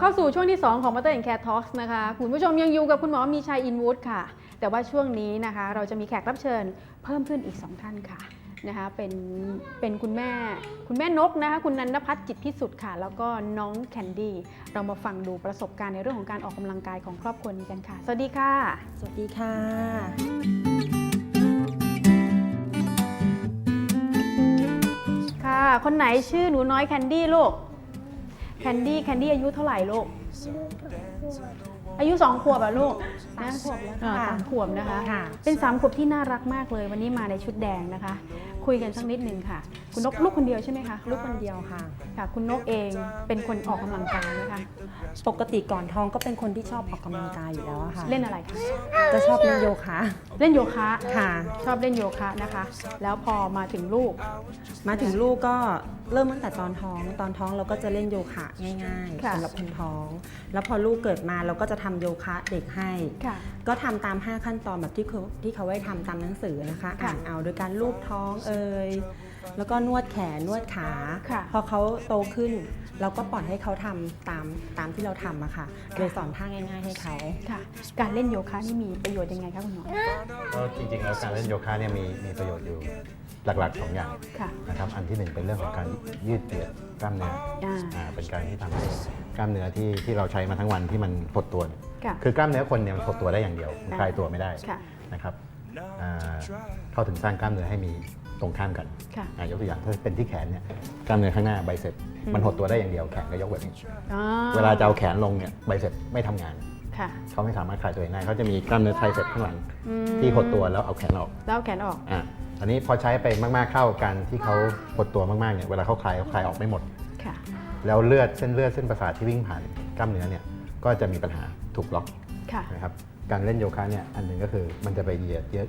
เข้าสู่ช่วงที่ 2 ของ Mother and Care Talks นะคะ คุณผู้ชมยังอยู่กับคุณหมอมีชัยอินวูดค่ะ แต่ว่าช่วงนี้นะคะ เราจะมีแขกรับเชิญเพิ่มขึ้นอีก 2 ท่านค่ะนะคะเป็นเป็นคุณแม่คุณแม่นกนะคะคุณนันทพัฒน์จิตพิสุทธิ์ค่ะ แล้วก็น้องแคนดี้เรามาฟังดูประสบการณ์ในเรื่องของการออกกำลังกายของครอบครัวนี้กันค่ะ สวัสดีค่ะ สวัสดีค่ะ ค่ะ คนไหนชื่อหนูน้อยแคนดี้ลูก แคนดี้แคนดี้อายุเท่าไหร่ลูก อายุสองขวบอะลูกสามขวบแล้วอ่าค่ะสามขวบนะคะค่ะเป็นสามขวบที่น่ารักมากเลย วันนี้มาในชุดแดงนะคะ คุยกันสักนิดหนึ่งค่ะ คุณนกลูกคนเดียวใช่ไหมคะลูกคนเดียวค่ะ ค่ะ คุณนกเองเป็นคนออกกำลังกายไหมคะ ปกติก่อนท้องก็เป็นคนที่ชอบออกกำลังกายอยู่แล้วอะค่ะ เล่นอะไรคะจะชอบเล่นโยคะเล่นโยคะค่ะ ชอบเล่นโยคะนะคะ แล้วพอมาถึงลูก มาถึงลูกก็ เริ่มตั้งแต่ตอนท้องตอนท้องเราก็จะเล่นโยคะง่ายค่ะๆสำหรับคนท้อง แล้วพอลูกเกิดมาเราก็จะทำโยคะเด็กให้ ค่ะ ก็ทำตาม 5 ขั้นตอนแบบที่เขาที่เขาไว้ทำตามหนังสือนะคะ ค่ะ อ่านเอาโดยการลูบท้องเอ่ย แล้วก็นวดแขนนวดขา ค่ะพอเขาโตขึ้น เราก็ปล่อยให้เขาทำตามตามที่เราทำอะค่ะโดยสอนท่าง่าย ๆ ให้เขา ค่ะ การเล่นโยคะนี่มีประโยชน์ยังไงคะคุณหมอ ก็จริงๆแล้วการเล่นโยคะเนี่ยมีมีประโยชน์อยู่หลักๆสองอย่างค่ะ นะครับอันที่หนึ่งเป็นเรื่องของการยืดเหยียดกล้ามเนื้ออ่าอ่าเป็นการที่ทำให้กล้ามเนื้อที่ที่เราใช้มาทั้งวันที่มันหดตัวเนี่ยค่ะคือกล้ามเนื้อคนเนี่ยมันหดตัวได้อย่างเดียวมันอ่าคลายตัวไม่ได้ค่ะ นะครับอ่าเข้าถึงสร้างกล้ามเนื้อให้มี ตรงข้ามกันค่ะอ่ายกตัวอย่างถ้าเป็นที่แขนเนี่ยกล้ามเนื้อข้างหน้าไบเซ็ปมันหดตัวได้อย่างเดียวแขนก็ยกแบบนี้อ๋อเวลาจะเอาแขนลงเนี่ยไบเซ็ปไม่ทำงานค่ะเขาไม่สามารถคลายตัวเองได้เขาจะมีกล้ามเนื้อไทรเซ็ปข้างหลังอืมที่หดตัวแล้วเอาแขนออก แล้วเอาแขนออกอะอันนี้พอใช้ไปมากๆเข้ากันที่เขาหดตัวมากๆเนี่ยเวลาเขาคลายเขาคลายออกไม่หมดค่ะแล้วเลือดเส้นเลือดเส้นประสาทที่วิ่งผ่านกล้ามเนื้อเนี่ยก็จะมีปัญหาถูกล็อกค่ะนะครับการเล่นโยคะเนี่ยอันหนึ่งก็คือมันจะไปเหยียดยืด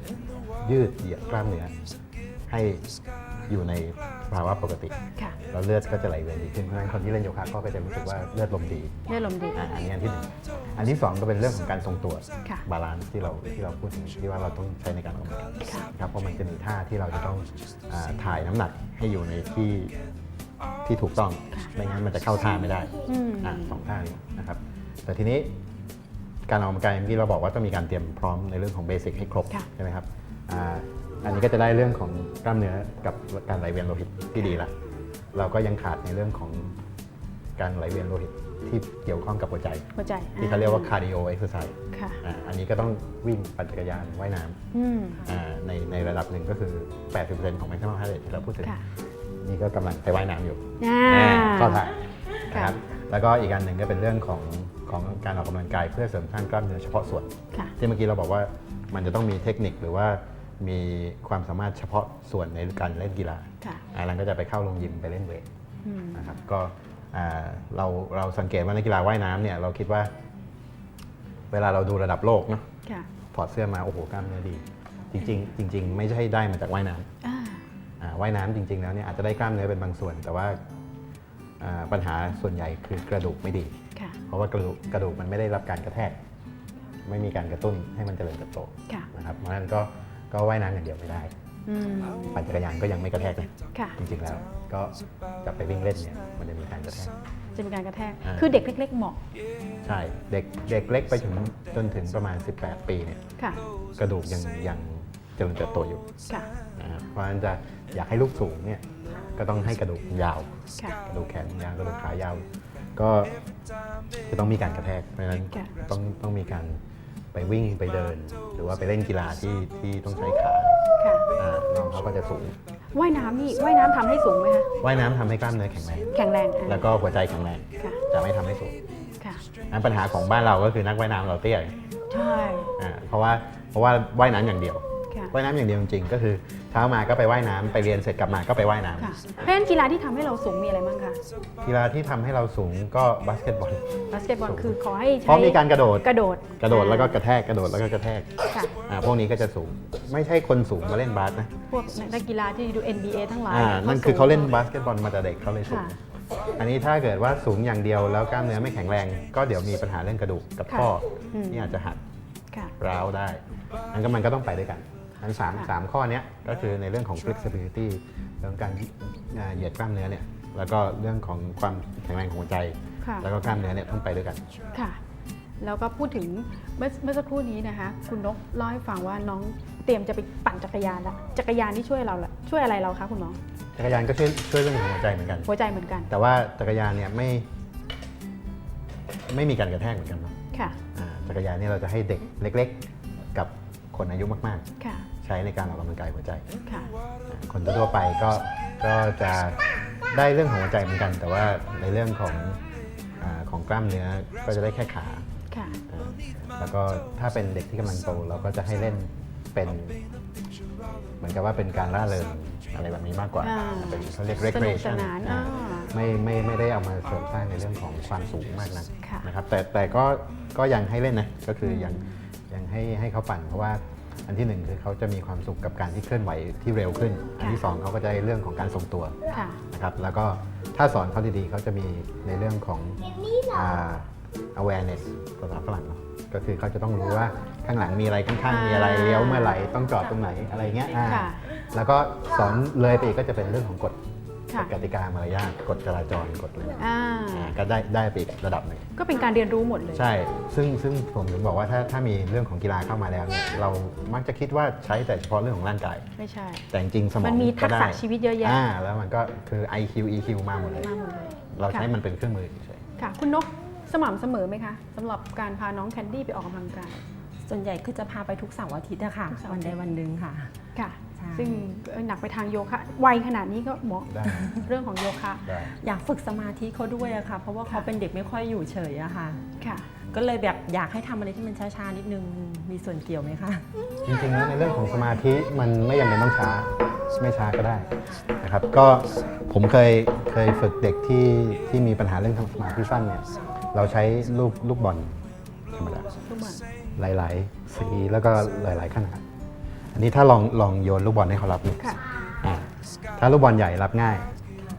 ยืดเหยียดกล้ามเนื้อ ให้อยู่ในภาวะปกติ ค่ะ แล้วเลือดก็จะไหลเวียนดีขึ้นเพราะฉะนั้นคนที่เล่นโยคะก็จะรู้สึกว่าเลือดลมดีเลือดลมดี อะอันนี้อันที่หนึ่งอันที่สองก็เป็นเรื่องของการทรงตัวค่ะบาลานซ์ที่เราที่เราพูดถึงที่ว่าเราต้องใช้ในการออกกำลังกายค่ะนะครับเพราะมันจะมีท่าที่เราจะต้องอาถ่ายน้ำหนักให้อยู่ในที่ที่ถูกต้องไม่งั้นมันจะเข้าท่าไม่ได้อืม อะสองท่านี้นะครับ แต่ทีนี้การออกกำลังกายเมื่อกี้เราบอกว่าต้องมีการเตรียมพร้อมในเรื่องของเบสิกให้ครบค่ะ ใช่ไหมครับอ่า อันนี้ก็จะได้เรื่องของกล้ามเนื้อกับการไหลเวียนโลหิตที่ดีละเราก็ยังขาดในเรื่องของการไหลเวียนโลหิตที่เกี่ยวข้องกับหัวใจ หัวใจที่เขาเรียกว่า cardio exercise ค่ะอ่าอันนี้ก็ต้องวิ่งปั่นจักรยานว่ายน้อืมำอ่าในในระดับหนึ่งก็คือ 80%ของ maximum heart rate ที่เราพูดถึงค่ะนี่ก็กำลังไปว่ายน้ำอยู่อ่าอ่าเข้าท่าค่ะนะครับแล้วก็อีกอันหนึ่งก็เป็นเรื่องของของการออกกำลังกายเพื่อเสริมสร้างกล้ามเนื้อเฉพาะส่วนค่ะที่เมื่อกี้เราบอกว่ามันจะต้องมีเทคนิคหรือว่า มีความสามารถเฉพาะส่วนในการเล่นกีฬาค่ะอันนั้นก็จะไปเข้าโรงยิมไปเล่นเวทอืมนะครับก็อ่าเราเราสังเกตว่าในกกีฬาว่ายน้ำเนี่ยเราคิดว่า เวลาเราดูระดับโลกเนาะค่ะถอดเสื้อมาโอ้โหกล้ามเนื้อดี จริงๆจริง ๆ ไม่ใช่ได้มาจากว่ายน้ำอ่าอ่าว่ายน้ำจริง ๆ แล้วเนี่ยอาจจะได้กล้ามเนื้อเป็นบางส่วน แต่ว่าอ่าปัญหาส่วนใหญ่คือกระดูกไม่ดีค่ะเพราะว่ากระดูกกระดูกมันไม่ได้รับการกระแทก ไม่มีการกระตุ้นให้มันเจริญเติบโตค่ะนะครับเพราะฉะนั้นก็ ก็ว่ายน้ำอย่างเดียวไม่ได้อืม ปั่นจักรยานก็ยังไม่กระแทกเลยค่ะ จริงๆแล้ว ก็จะไปวิ่งเล่นเนี่ยมันจะมีการกระแทก จะมีการกระแทก อ่า คือเด็กเล็ก ๆ เหมาะใช่เด็กเด็กเล็กไปถึงจนถึงประมาณ 18 ปีเนี่ยค่ะ กระดูกยังยังเจริญเติบโตอยู่ค่ะ นะครับเพราะฉะนั้นจะอยากให้ลูกสูงเนี่ยก็ต้องให้กระดูกยาว ค่ะ กระดูกแขนยาวกระดูกขายาว ก็จะต้องมีการกระแทกเพราะฉะนั้นค่ะ ต้องต้องมีการ ไปวิ่งไปเดิน หรือว่าไปเล่นกีฬาที่ที่ต้องใช้ขาค่ะอ่าน้องเขาก็จะสูงว่ายน้ำนี่ว่ายน้ำทำให้สูงไหมคะ ว่ายน้ำทำให้กล้ามเนื้อแข็งแรง แข็งแรงอะ แล้วก็หัวใจแข็งแรงค่ะ จะไม่ทำให้สูงค่ะอันปัญหาของบ้านเราก็คือนักว่ายน้ำเราเตี้ยใช่ อ่าเพราะว่าเพราะว่าว่ายน้ำอย่างเดียวค่ะ ว่ายน้ำอย่างเดียวจริงๆก็คือเช้ามาก็ไปว่ายน้ำไปเรียนเสร็จกลับมาก็ไปว่ายน้ำ ค่ะเพราะฉะนั้นกีฬาที่ทำให้เราสูงมีอะไรบ้างคะกีฬาที่ทำให้เราสูงก็บาสเกตบอล บาสเกตบอลคือขอให้เพใช้ราะมีการกระโดด กระโดดกระโดดแล้วก็กระแทกกระโดดแล้วก็กระแทกค่ะอ่าพวกนี้ก็จะสูง ไม่ใช่คนสูงมาเล่นบาสนะพวกนักกีฬาที่ดู NBA ทั้งหลายอ่านั่นคือเขาเล่นบาสเกตบอลมาแต่เด็กเขาเลยสูง ค่ะ อันนี้ถ้าเกิดว่าสูงอย่างเดียวแล้วกล้ามเนื้อไม่แข็งแรง ก็เดี๋ยวมีปัญหาเรื่องกระดูกกับข้ออืมที่อาจจะหักค่ะ ร้าวได้อันก็มันก็ต้องไปด้วยกัน อันสามค่ะสามข้อเนี้ยก็คือในเรื่องของ flexibility เรื่องการอ่าเหยียดกล้ามเนื้อเนี่ยแล้วก็เรื่องของความแข็งแรงของหัวใจค่ะแล้วก็กล้ามเนื้อเนี่ยต้องไปด้วยกันค่ะแล้วก็พูดถึงเมื่อเมื่อสักครู่นี้นะคะ คุณนกเล่าให้ฟังว่าน้องเตรียมจะไปปั่นจักรยานละจักรยานที่ช่วยเราละช่วยอะไรเราคะคุณหมอจักรยานก็ช่วยช่วยเรื่องของหัวใจเหมือนกัน หัวใจเหมือนกัน แต่ว่าจักรยานเนี่ยไม่ ไม่มีการกระแทกเหมือนกันเนาะค่ะอ่าจักรยานเนี่ยเราจะให้เด็กเล็ก ๆ กับคนอายุมากค่ะๆใช้ในการออกกำลังกายหัวใจ ค่ะอ่าคนทั่วๆไปก็ก็จะได้เรื่องของหัวใจเหมือนกัน แต่ว่าในเรื่องของอาของกล้ามเนื้อก็จะได้แค่ขาค่ะ อ่าแล้วก็ถ้าเป็นเด็กที่กำลังโตเราก็จะให้เล่นเป็น เหมือนกับว่าเป็นการล่าเริงอะไรแบบนี้มากกว่าอ่าเป็นเขาเรียกสนุก recreation สนานอ่าอ่าไม่ไม่ไม่ได้เอามาเสริมสร้างในเรื่องของความสูงมากนักค่ะ นะครับแต่แต่ก็ก็ยังให้เล่นนะก็คือยังยังให้ให้เขาปั่นเพราะว่า อันที่หนึ่งคือเขาจะมีความสุขกับการที่เคลื่อนไหวที่เร็วขึ้น อันที่สองเขาก็จะได้เรื่องของการทรงตัวค่ะ นะครับ แล้วก็ถ้าสอนเขาดีๆเขาจะมีในเรื่องของอ่า awareness ภาษาฝรั่งเนาะก็คือเขาจะต้องรู้ว่าข้างหลังมีอะไรข้างๆมีอะไรเลี้ยวเมื่อไหร่ต้องจอดตรงไหนอะไรเงี้ยอ่าค่ะ แล้วก็สอนเลยไปอีกก็จะเป็นเรื่องของกฎ ค่ะกฎกติกามารยาทกฎจราจรกฎอะไรอ่าอ่าก็ได้ได้ไปอีกระดับหนึ่ง ก็เป็นการเรียนรู้หมดเลย ใช่ ซึ่งซึ่งผมถึงบอกว่าถ้าถ้ามีเรื่องของกีฬาเข้ามาแล้วเนี่ยเรามักจะคิดว่าใช้แต่เฉพาะเรื่องของร่างกาย ไม่ใช่ แต่จริงๆสมองมันมีทักษะได้ชีวิตเยอะแยะอ่าแล้วมันก็คือ IQ EQ มาหมดเลย มาหมดเลยเราใช้ค่ะมันเป็นเครื่องมือเฉย ค่ะ คุณนกสม่ำเสมอไหมคะสำหรับการพาน้องแคนดี้ไปออกกำลังกาย ส่วนใหญ่คือจะพาไปทุกเสาร์อาทิตย์อะค่ะ ทุกเสาร์วันใดวันหนึ่งค่ะ ค่ะใช่ ซึ่งเอ่อหนักไปทางโยคะวัยขนาดนี้ก็เหมาะได้เรื่องของโยคะ ได้อยากฝึกสมาธิเขาด้วยอะค่ะ เพราะว่าเขาค่ะเป็นเด็กไม่ค่อยอยู่เฉยอะค่ะ ค่ะ ก็เลยแบบอยากให้ทำอะไรที่มันช้าๆนิดนึงมีส่วนเกี่ยวไหมคะ จริงๆแล้วในเรื่องของสมาธิมันไม่จำเป็นต้องช้าไม่ช้าก็ได้นะครับ ก็ผมเคยเคยฝึกเด็กที่ที่มีปัญหาเรื่องทำสมาธิสั้นเนี่ยเราใช้ลูกลูกบอลธรรมดาทุกเหมือนหลาย ๆ สีแล้วก็หลาย ๆ ขนาด อันนี้ถ้าลองลองโยนลูกบอลให้เขารับดูค่ะ อ่าถ้าลูกบอลใหญ่รับง่าย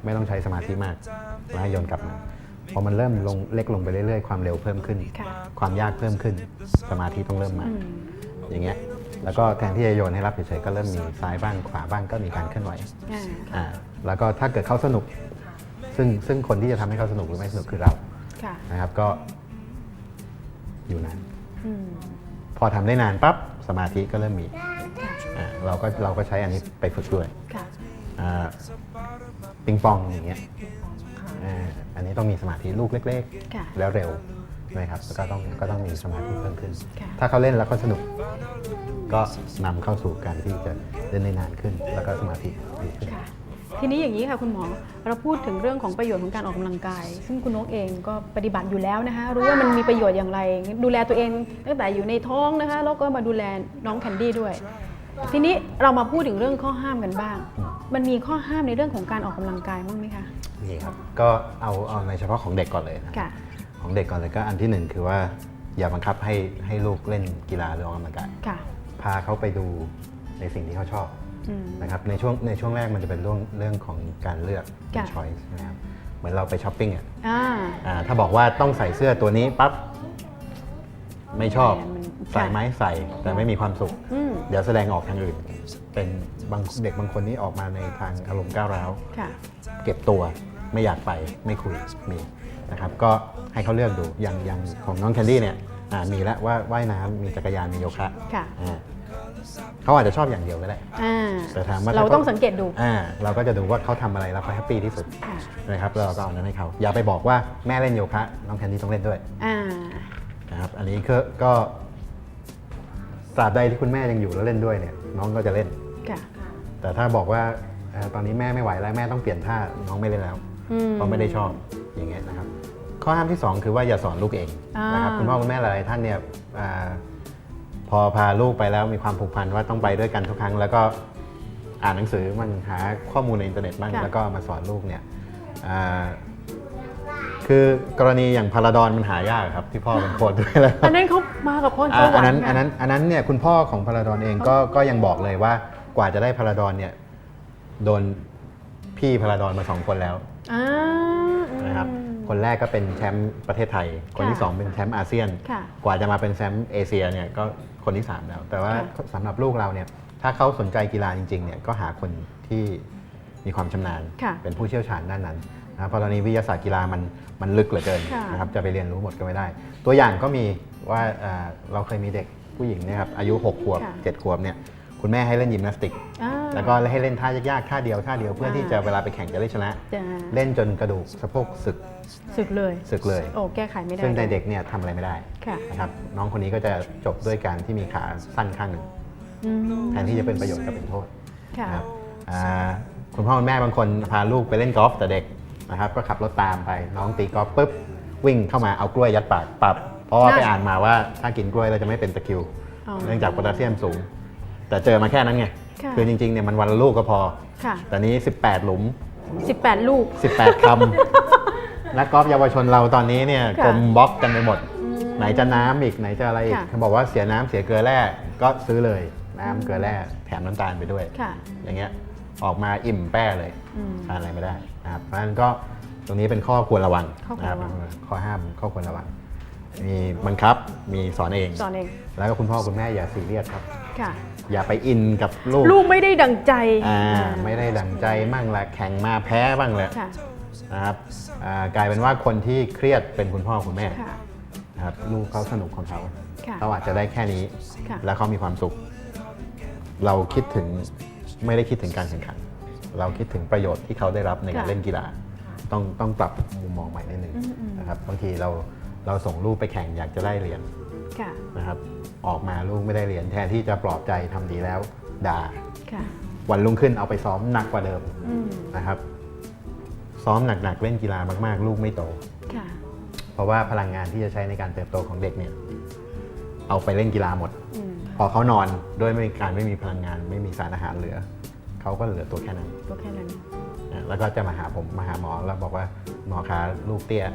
ไม่ต้องใช้สมาธิมากแล้วให้โยนกลับมาพอมันเริ่มลงเล็กลงไปเรื่อยๆ ความเร็วเพิ่มขึ้น ค่ะ ความยากเพิ่มขึ้น สมาธิต้องเริ่มมา อืมอย่างเงี้ย แล้วก็แทนที่จะโยนให้รับเฉยๆก็เริ่มมีซ้ายบ้างขวาบ้างก็มีการเคลื่อนไหว อ่าอ่าแล้วก็ถ้าเกิดเขาสนุก ซึ่งซึ่งคนที่จะทำให้เขาสนุกหรือไม่สนุกคือเรา ค่ะนะครับ ก็อยู่นาน อืมพอทำได้นานปั๊บสมาธิก็เริ่มมีค่ะ อ่าเราก็เราก็ใช้อันนี้ไปฝึกด้วยค่ะอ่าปิงปองอย่างเงี้ยอ่าอันนี้ต้องมีสมาธิลูกเล็ก ค่ะ ๆ แล้วเร็วนะครับแล้วก็ต้องก็ต้องมีสมาธิเพิ่มขึ้น ค่ะ ถ้าเขาเล่นแล้วเขาสนุก ก็นำเข้าสู่การที่จะเล่นได้นานขึ้น แล้วก็สมาธิดีขึ้น ค่ะ ทีนี้อย่างนี้ค่ะคุณหมอ เราพูดถึงเรื่องของประโยชน์ของการออกกำลังกาย ซึ่งคุณนกเองก็ปฏิบัติอยู่แล้วนะคะ รู้ว่ามันมีประโยชน์อย่างไร ดูแลตัวเองตั้งแต่อยู่ในท้องนะคะ แล้วก็มาดูแลน้องแคนดี้ด้วย ทีนี้เรามาพูดถึงเรื่องข้อห้ามกันบ้าง มันมีข้อห้ามในเรื่องของการออกกำลังกายบ้างไหมคะนี่ครับก็เอาเอาในเฉพาะของเด็กก่อนเลยนะค่ะของเด็กก่อนเลยก็อันที่หนึ่งคือว่าอย่าบังคับให้ให้ลูกเล่นกีฬาหรือออกกำลังกายค่ะพาเขาไปดูในสิ่งที่เขาชอบอืมนะครับในช่วงในช่วงแรกมันจะเป็นเรื่องเรื่องของการเลือกเป็นค่ะช้อยส์นะครับเหมือนเราไปช้อปปิ้งอะอ่าอ่าถ้าบอกว่าต้องใส่เสื้อตัวนี้ปั๊บไม่ชอบมันใส่ไหมใส่แต่ไม่มีความสุขอืม เดี๋ยวแสดงออกทางอื่น เป็นบางเด็กบางคนนี่ออกมาในทางอารมณ์ก้าวร้าว ค่ะ เก็บตัวไม่อยากไปไม่คุยมีนะครับก็ให้เขาเลือกดูอย่างอย่างของน้องแคนดี้เนี่ยอ่ามีแล้วว่าว่ายน้ำมีจักรยานมีโยคะค่ะ อ่าเขาอาจจะชอบอย่างเดียวก็ได้ อ่า แต่ถามว่าเราถ้าต้องสังเกตดู อ่าเราก็จะดูว่าเขาทำอะไรแล้วเขาแฮปปี้ที่สุดค่ะ นะครับแล้วเราก็เอานั้นให้เขาอย่าไปบอกว่าแม่เล่นโยคะน้องแคนดี้ต้องเล่นด้วยอ่า นะครับอันนี้ก็ก็ ตราบใดที่คุณแม่ยังอยู่แล้วเล่นด้วยเนี่ย น้องก็จะเล่นค่ะ แต่ถ้าบอกว่าเอ่อตอนนี้แม่ไม่ไหวแล้วแม่ต้องเปลี่ยนท่าน้องไม่เล่นแล้ว อืม เพราะไม่ได้ชอบอย่างเงี้ยนะครับ ข้อห้ามที่ 2 คือว่าอย่าสอนลูกเองอ่านนะครับคุณพ่อคุณแม่หลายๆท่านเนี่ยอ่าพอพาลูกไปแล้วมีความผูกพันว่าต้องไปด้วยกันทุกครั้ง แล้วก็อ่านหนังสือมันหาข้อมูลในอินเทอร์เน็ตบ้างค่ะแล้วก็มาสอนลูกเนี่ยอ่า คือกรณีอย่างพาราดอนมันหายากครับที่พ่อเป็นโค้ชด้วยแล้วอันนั้นเขามากับพรสอ่าวรอันรนั้นค์อันนั้นอันนั้นเนี่ยคุณพ่อของพาราดอนเองก็ก็ยังบอกเลยว่ากว่าจะได้พาราดอนเนี่ยโดนพี่พาราดอนมาสองคนแล้วอ่านะครับอืมคนแรกก็เป็นแชมป์ประเทศไทย คนที่ค่ะ2เป็นแชมป์อาเซียนค่ะกว่าจะมาเป็นแชมป์เอเชียเนี่ยก็คนที่ 3 แล้ว แต่ว่าค่ะสำหรับลูกเราเนี่ยถ้าเขาสนใจกีฬาจริงๆเนี่ยก็หาคนที่มีความชำนาญค่ะเป็นผู้เชี่ยวชาญด้านนั้นนะเพราะตอนนี้วิทยาศาสตร์กีฬามัน มันลึกเหลือเกินค่ะนะครับจะไปเรียนรู้หมดก็ไม่ได้ ตัวอย่างก็มีว่าอ่าเราเคยมีเด็กผู้หญิงเนี่ยครับอายุ6ขวบค่ะ 7ขวบเนี่ยคุณแม่ให้เล่นยิมนาสติก อ่า แล้วก็ให้เล่นท่ายากๆท่าเดียวท่าเดียวเพื่อที่จะเวลาไปแข่งจะได้ชนะจะเล่นจนกระดูกสะโพกสึก สึกเลยสึกเลย โอ้แก้ไขไม่ได้ซึ่งในเด็กเนี่ยทำอะไรไม่ได้ค่ะนะครับน้องคนนี้ก็จะจบด้วยการที่มีขาสั้นข้างหนึ่งอืมแทนที่จะเป็นประโยชน์ก็เป็นโทษค่ะ นะครับอ่าคุณพ่อคุณแม่บางคนพาลูกไปเล่นกอล์ฟแต่เด็ก นะครับ ก็ขับรถตามไปน้องตีกอล์ฟปุ๊บวิ่งเข้ามาเอากล้วยยัดปากปรับ เพราะว่านั่นไปอ่านมาว่าถ้ากินกล้วยเราจะไม่เป็นตะคริว อ๋อเนื่องจากโพแทสเซียมสูง แต่เจอมาแค่นั้นไงค่ะคือจริงๆเนี่ยมันวันละลูกก็พอ ค่ะ แต่นี้ 18 หลุม 18 ลูก 18 คำ นักกอล์ฟเยาวชนเราตอนนี้เนี่ยค่ะกลมบล็อกกันไปหมด ไหนจะน้ำอีกไหนจะอะไรอีกค่ะ เขาบอกว่าเสียน้ำเสียเกลือแร่ก็ซื้อเลยน้ำเกลือแร่แถมน้ำตาลไปด้วย ค่ะ อย่างเงี้ยออกมาอิ่มแป้เลยอืม ทานอะไรไม่ได้ นะครับเพราะฉะนั้นก็ตรงนี้เป็นข้อควรระวังข้อควรนะครับระวังข้อห้ามข้อควรระวัง มีบังคับมีสอนเอง สอนเอง แล้วก็คุณพ่อคุณแม่อย่าซีเรียสครับค่ะอย่าไปอินกับลูกลูกไม่ได้ดังใจอ่าอ่าไม่ได้ดังใจมั่งละแข่งมาแพ้บ้างแหละค่ะนะครับอ่ากลายเป็นว่าคนที่เครียดเป็นคุณพ่อคุณแม่ค่ะนะครับลูกเขาสนุกของเขาค่ะเขาอาจจะได้แค่นี้ค่ะแล้วเขามีความสุข เราคิดถึงไม่ได้คิดถึงการแข่งขัน เราคิดถึงประโยชน์ที่เขาได้รับในการค่ะเล่นกีฬา ต้องต้องปรับมุมมองใหม่นิดนึงอืมอืมนะครับบางทีเราเราส่งลูกไปแข่งอยากจะได้เหรียญค่ะนะครับออกมาลูกไม่ได้เหรียญแทนที่จะปลอบใจทำดีแล้วด่าค่ะวันรุ่งขึ้นเอาไปซ้อมหนักกว่าเดิมอืมนะครับ ซ้อมหนักๆเล่นกีฬามาก ๆ ลูกไม่โตค่ะเพราะว่าพลังงานที่จะใช้ในการเติบโตของเด็กเนี่ย เอาไปเล่นกีฬาหมดอืมพอเขานอนด้วยไม่มีการไม่มีพลังงานไม่มีสารอาหารเหลือ เขาก็เหลือตัวแค่นั้นก็แค่นั้นนะแล้วก็จะมาหาผมมาหาหมอแล้วบอกว่าหมอคะลูกเตี้ย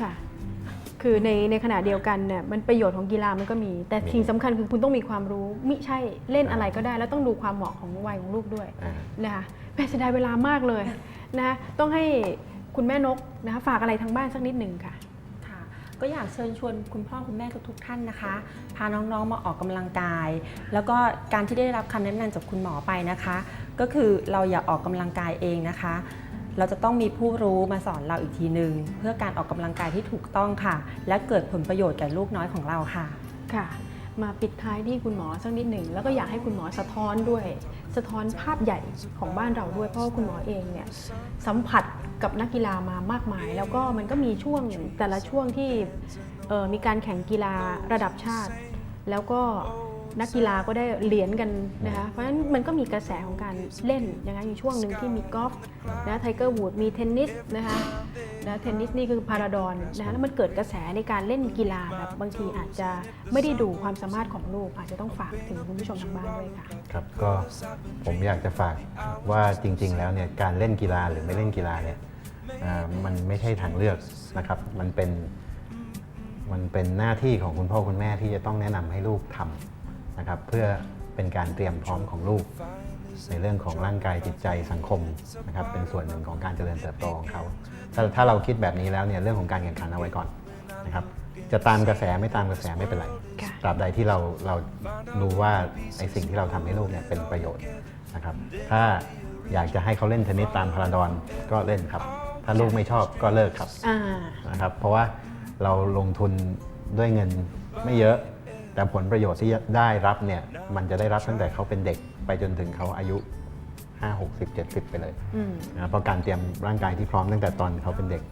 ค่ะ คือในในขณะเดียวกันเนี่ยมันประโยชน์ของกีฬามันก็มี แต่มี สิ่งสำคัญคือคุณต้องมีความรู้มิใช่เล่นอะไรก็ได้ แล้วต้องดูความเหมาะของวัยของลูกด้วย อ่า นะคะแม่เสียดายเวลามากเลย นะคะต้องให้คุณแม่นกนะคะฝากอะไรทางบ้านสักนิดหนึ่งค่ะค่ะ ก็อยากเชิญชวนคุณพ่อคุณแม่ทุกๆท่านนะคะ พาน้องๆมาออกกำลังกาย แล้วก็การที่ได้รับคำแนะนำจากคุณหมอไปนะคะ ก็คือเราอย่าออกกำลังกายเองนะคะ เราจะต้องมีผู้รู้มาสอนเราอีกทีหนึ่งเพื่อการออกกำลังกายที่ถูกต้องค่ะ และเกิดผลประโยชน์แก่ลูกน้อยของเราค่ะค่ะมาปิดท้ายที่คุณหมอสักนิดหนึ่งแล้วก็อยากให้คุณหมอสะท้อนด้วย สะท้อนภาพใหญ่ของบ้านเราด้วยเพราะคุณหมอเองเนี่ยสัมผัส กับนักกีฬามามากมาย แล้วก็มันก็มีช่วงแต่ละช่วงที่มีการแข่งกีฬาระดับชาติ แล้วก็นักกีฬาก็ได้เหรียญกันนะคะเพราะฉะนั้นมันก็มีกระแสของการเล่นนะคะอยู่ช่วงหนึ่งที่มีกอล์ฟนะไทเกอร์วูดมีเทนนิสนะคะนะเทนนิสนี่คือพาราดอนนะคะแล้วมันเกิดกระแสในการเล่นกีฬาแบบบางทีอาจจะไม่ได้ดูความสามารถของลูก อาจจะต้องฝากถึงคุณผู้ชมทางบ้านด้วยค่ะครับก็ผมอยากจะฝากว่าจริง ๆ แล้วเนี่ยการเล่นกีฬาหรือไม่เล่นกีฬาเนี่ย มันไม่ใช่ทางเลือกนะครับ มันเป็นมันเป็นหน้าที่ของคุณพ่อคุณแม่ที่จะต้องแนะนำให้ลูกทำนะครับ เพื่อเป็นการเตรียมพร้อมของลูก ในเรื่องของร่างกายจิตใจสังคมนะครับ เป็นส่วนหนึ่งของการเจริญเติบโตของเขาถ้าถ้าเราคิดแบบนี้แล้วเนี่ยเรื่องของการแข่งขันเอาไว้ก่อนนะครับ จะตามกระแสไม่ตามกระแสไม่เป็นไรค่ะตราบใดที่เราเรารู้ว่าไอสิ่งที่เราทำให้ลูกเนี่ยเป็นประโยชน์นะครับ ถ้าอยากจะให้เขาเล่นเทนนิสตามพาราดอนก็เล่นครับ ถ้าลูกไม่ชอบก็เลิกครับอ่านะครับ เพราะว่าเราลงทุนด้วยเงินไม่เยอะ แต่ผลประโยชน์ที่ได้รับเนี่ยมันจะได้รับตั้งแต่เขาเป็นเด็กไปจนถึงเขาอายุ 5 60 70 ไปเลยอืมนะครับเพราะการเตรียมร่างกายที่พร้อมตั้งแต่ตอนเขาเป็นเด็ก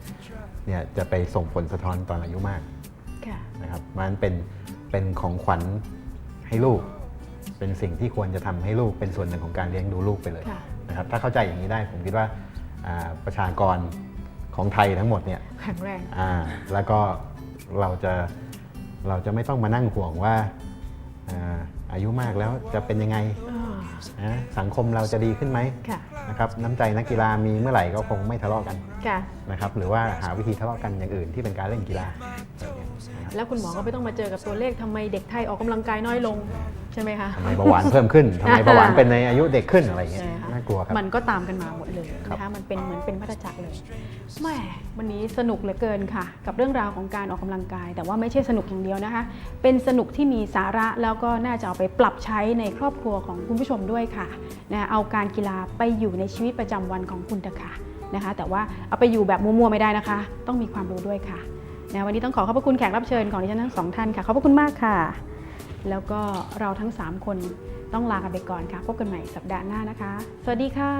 เนี่ยจะไปส่งผลสะท้อนตอนอายุมากค่ะนะครับมันเป็นเป็นของขวัญให้ลูก เป็นสิ่งที่ควรจะทำให้ลูกเป็นส่วนหนึ่งของการเลี้ยงดูลูกไปเลย ค่ะ นะครับถ้าเข้าใจอย่างนี้ได้ผมคิดว่าอ่า ประชากรของไทยทั้งหมดเนี่ยแข็งแรงอ่าแล้วก็เราจะเราจะไม่ต้องมานั่งห่วงว่าอ่าอายุมากแล้วจะเป็นยังไงอ่านะสังคมเราจะดีขึ้นไหมค่ะนะครับน้ำใจนักกีฬามีเมื่อไหร่ก็คงไม่ทะเลาะกันค่ะนะครับหรือว่าหาวิธีทะเลาะกันอย่างอื่นที่เป็นการเล่นกีฬา อะไรเงี้ยนะครับแล้วคุณหมอก็ไม่ต้องมาเจอกับตัวเลขทำไมเด็กไทยออกกำลังกายน้อยลงใช่ไหมคะ ทำไมเบาหวานเพิ่มขึ้นทำไมเบาหวานเป็นในอายุเด็กขึ้นอะไรเงี้ยใช่ไหมคะน่ากลัวครับ มันก็ตามกันมาหมดเลยครับ นะคะ มันเป็นเหมือนเป็นวัฏจักรเลยแหม่วันนี้สนุกเหลือเกินค่ะ กับเรื่องราวของการออกกำลังกาย แต่ว่าไม่ใช่สนุกอย่างเดียวนะคะ เป็นสนุกที่มีสาระแล้วก็น่าจะเอาไปปรับใช้ในครอบครัวของคุณผู้ชมด้วยค่ะนะเอาการกีฬาไปอยู่ในชีวิตประจำวันของคุณเถอะค่ะนะคะ แต่ว่าเอาไปอยู่แบบมัวๆไม่ได้นะคะ ต้องมีความรู้ด้วยค่ะ นะวันนี้ต้องขอขอบพระคุณแขกรับเชิญของดิฉันทั้งสองท่านค่ะ ขอบพระคุณมากค่ะ แล้วก็เราทั้ง 3 คนต้องลากันไปก่อนค่ะ พบกันใหม่สัปดาห์หน้านะคะ สวัสดีค่ะ